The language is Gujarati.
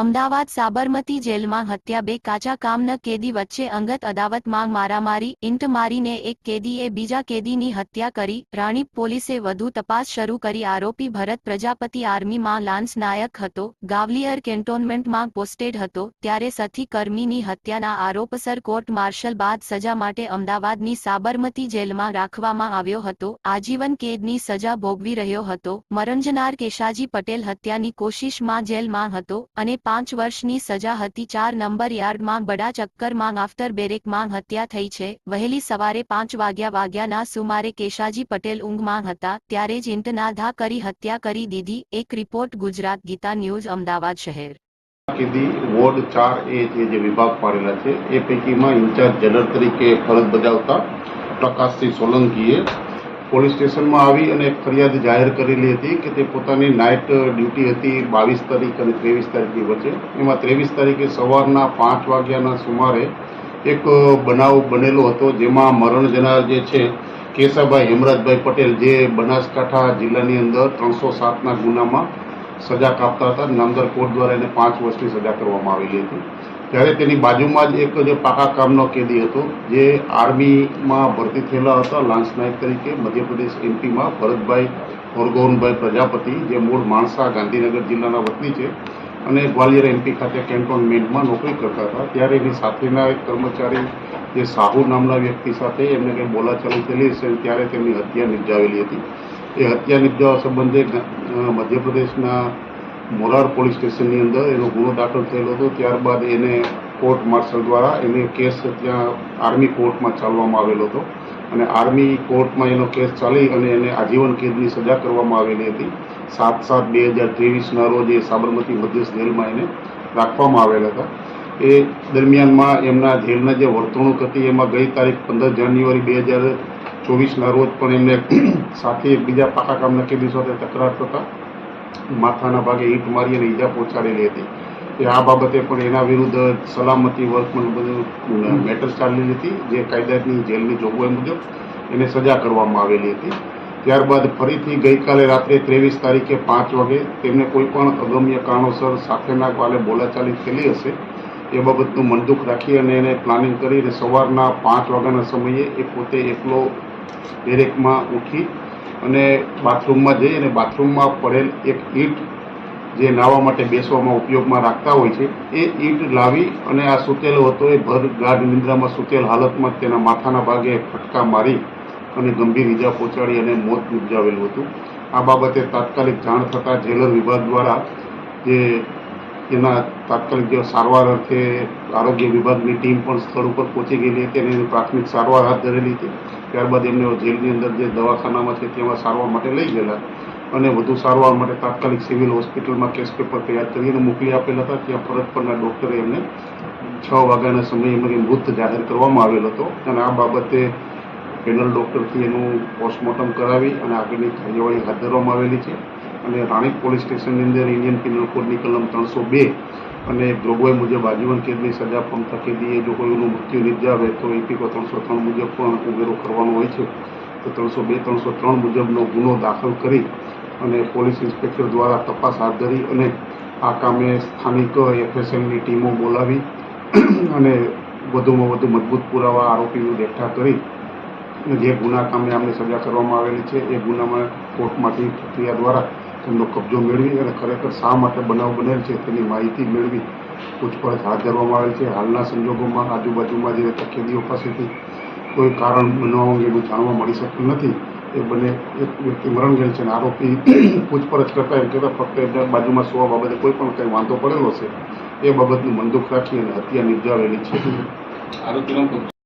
અમદાવાદ સાબરમતી જેલમાં હત્યા, બે કાચા કામના કેદી વચ્ચે અંગત અદાવતમાં મારામારી ઇંટ મારીને એક કેદીએ બીજા કેદીની હત્યા કરી, રાણીપ પોલીસે વધુ તપાસ શરૂ કરી, આરોપી ભરત પ્રજાપતિ આર્મીમાં લાન્સ નાયક હતો, ગાવલિયર કેન્ટોનમેન્ટમાં પોસ્ટેડ હતો, ત્યારે સથી કર્મીની હત્યાના આરોપસર કોર્ટ માર્શલ બાદ સજા માટે અમદાવાદની સાબરમતી જેલમાં રાખવામાં આવ્યો હતો, આજીવન કેદની સજા ભોગવી રહ્યો હતો મરંજનાર કેશાજી પટેલ હત્યાની કોશિશમાં જેલમાં હતો અને પાંચ વર્ષની સજા હતી. ચાર નંબર યાર્ડમાં બડા ચક્કરમાં આફ્ટર બેરેકમાં હત્યા થઈ છે. વહેલી સવારે પાંચ વાગ્યા વાગ્યાના સુમારે કેશાજી પટેલ ઊંઘમાં હતા. ત્યારે જ ઈંટના ધા કરી હત્યા કરી દીધી. એક રિપોર્ટ ગુજરાત ગીતા ન્યૂઝ, અમદાવાદ શહેર. વોર્ડ ચાર એ જે વિભાગ પાડેલા છે, એ પૈકીમાં ઇન્ચાર્જ જનરલ તરીકે ફરજ બજાવતા પ્રકાશસિંહ સોલંકીએ પોલીસ સ્ટેશનમાં આવી અને ફરિયાદ જાહેર કરેલી હતી કે તે પોતાની નાઇટ ડ્યુટી હતી બાવીસ તારીખ અને ત્રેવીસ તારીખની વચ્ચે. એમાં ત્રેવીસ તારીખે સવારના પાંચ વાગ્યાના સુમારે એક બનાવ બનેલો હતો જેમાં મરણ જનાર જે છે કેશાભાઈ હેમરાજભાઈ પટેલ, જે બનાસકાંઠા જિલ્લાની અંદર ત્રણસો સાતના ગુનામાં સજા કાપતા હતા. નામદાર કોર્ટ દ્વારા એને પાંચ વર્ષની સજા કરવામાં આવેલી હતી. ત્યારે તેની બાજુમાં જ એક જે પાકા કામનો કેદી હતો, જે આર્મીમાં ભરતી થયેલા હતા લાન્સ નાયક તરીકે, મધ્યપ્રદેશ એમપીમાં ભરતભાઈ ઓરગોનભાઈ પ્રજાપતિ, જે મૂળ માણસા ગાંધીનગર જિલ્લાના વતની છે અને ગ્વાલિયર એમપી ખાતે કેન્ટોનમેન્ટમાં નોકરી કરતા હતા. ત્યારે એની સાથેના એક કર્મચારી, જે સાહુ નામના વ્યક્તિ સાથે એમને કંઈ બોલાચાલી થયેલી હશે ત્યારે તેમની હત્યા નિપજાવેલી હતી. એ હત્યા નિપજાવા સંબંધે મધ્યપ્રદેશના મોરાર પોલીસ સ્ટેશનની અંદર એનો ગુનો દાખલ થયેલો હતો. ત્યારબાદ એને કોર્ટ માર્શલ દ્વારા એને કેસ ત્યાં આર્મી કોર્ટમાં ચાલવામાં આવેલો હતો. અને આર્મી કોર્ટમાં એનો કેસ ચાલી અને એને આજીવન કેદની સજા કરવામાં આવેલી હતી. સાત સાત બે હજાર ત્રેવીસના રોજ એ સાબરમતી મધ્યસ્થ જેલમાં એને રાખવામાં આવેલા હતા. એ દરમિયાનમાં એમના જેલના જે વર્તણૂક હતી એમાં ગઈ તારીખ પંદર જાન્યુઆરી બે હજાર ચોવીસના રોજ પણ એમને સાથે બીજા પાકા કામના કેદી સાથે તકરાર થતા માથાના ભાગે ઈંટ મારી અને ઈજા પહોંચાડેલી હતી. એ આ બાબતે પણ એના વિરુદ્ધ સલામતી વર્કમાં બધું મેટર ચાલેલી હતી. જે કાયદાની જેલની જોગવાઈ મુજબ એને સજા કરવામાં આવેલી હતી. ત્યારબાદ ફરીથી ગઈકાલે રાત્રે ત્રેવીસ તારીખે પાંચ વાગે તેમને કોઈ પણ અગમ્ય કારણોસર સાથેના કાલે બોલાચાલી થયેલી હશે એ બાબતનું મનદુખ રાખી અને એને પ્લાનિંગ કરી અને સવારના પાંચ વાગ્યાના સમયે એ પોતે એકલો બેરેકમાં ઉઠી અને બાથરૂમમાં જઈ અને બાથરૂમમાં પડેલ એક ઈંટ જે નાહવા માટે બેસવામાં ઉપયોગમાં રાખતા હોય છે, એ ઈંટ લાવી અને આ સૂતેલો હતો એ ભર ગાઢ નિંદ્રામાં સૂતેલ હાલતમાં તેના માથાના ભાગે ફટકા મારી અને ગંભીર ઈજા પહોંચાડી અને મોત નિપજાવેલું હતું. આ બાબતે તાત્કાલિક જાણ થતાં જેલર વિભાગ દ્વારા જે એના તાત્કાલિક જે સારવાર અર્થે આરોગ્ય વિભાગની ટીમ પણ સ્થળ ઉપર પહોંચી ગયેલી હતી અને એની પ્રાથમિક સારવાર હાથ ધરેલી હતી. ત્યારબાદ એમને જેલની અંદર જે દવાખાનામાં છે તેમાં સારવાર માટે લઈ ગયેલા અને વધુ સારવાર માટે તાત્કાલિક સિવિલ હોસ્પિટલમાં કેસ પેપર તૈયાર કરીને મોકલી આપેલા હતા. ત્યાં ફરજ પરના ડૉક્ટરે એમને છ વાગ્યાના સમયે એમને મૃત જાહેર કરવામાં આવેલ હતો અને આ બાબતે પેનલ ડૉક્ટરથી એનું પોસ્ટમોર્ટમ કરાવી અને આગળની કાર્યવાહી હાથ ધરવામાં આવેલી છે. અને રાણીપ પોલીસ સ્ટેશનની અંદર ઇન્ડિયન પિનલ કોડની કલમ ત્રણસો બે અને જોગવાઈ મુજબ આજીવન કેદની સજા પણ તકેદીએ જો કોઈનું મૃત્યુ નિપજાવે તો એપીકો ત્રણસો ત્રણ મુજબ પણ ઉમેરો કરવાનો હોય છે. તો ત્રણસો બે, ત્રણસો ત્રણ મુજબનો ગુનો દાખલ કરી અને પોલીસ ઇન્સ્પેક્ટર દ્વારા તપાસ હાથ ધરી અને આ કામે સ્થાનિક એફએસએલની ટીમો બોલાવી અને વધુમાં વધુ મજબૂત પુરાવા આરોપી વિરુદ્ધ એકઠા કરી જે ગુના કામે આમને સજા કરવામાં આવેલી છે, એ ગુનામાં કોર્ટમાંથી પ્રક્રિયા દ્વારા તેમનો કબજો મેળવી અને ખરેખર શા માટે બનાવ બનેલ છે તેની માહિતી મેળવી પૂછપરછ હાથ ધરવામાં આવેલ છે. હાલના સંજોગોમાં આજુબાજુમાં જે કેદીઓ પાસેથી કોઈ કારણ બનાવ અંગેનું જાણવા મળી શકતું નથી. એ બંને એક વ્યક્તિ મરણ ગયેલ છે અને આરોપી પૂછપરછ કરતા એમ કહેતા ફક્ત એમને બાજુમાં સુવા બાબતે કોઈ પણ કંઈ વાંધો પડેલો છે. એ બાબતનું મનદુખ રાખી અને હત્યા નિપજાવેલી છે. આરોપીનો